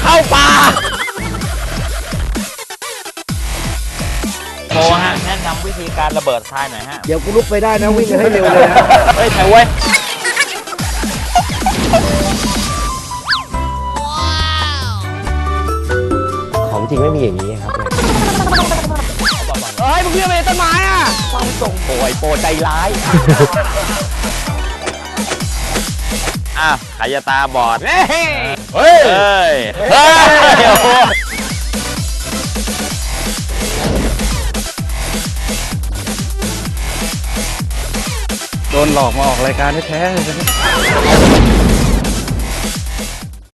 เข้าป่าโตฮะแนะนำวิธีการระเบิดทรายหน่อยฮะ เดี๋ยวกูลุกไปได้นะวิ่งให้เร็วเลยนะเฮ้ยไหนเว้ยของจริงไม่มีอย่างนี้ครับ มึงเรียกไปต้นไม้อะฟังส่งโอยโปรใจร้าย อะใครจะตาบอด เฮ้ย เฮ้ย เฮ้ยโอ้โหโดนหลอกมาออกรายการแท้ๆเลยนะ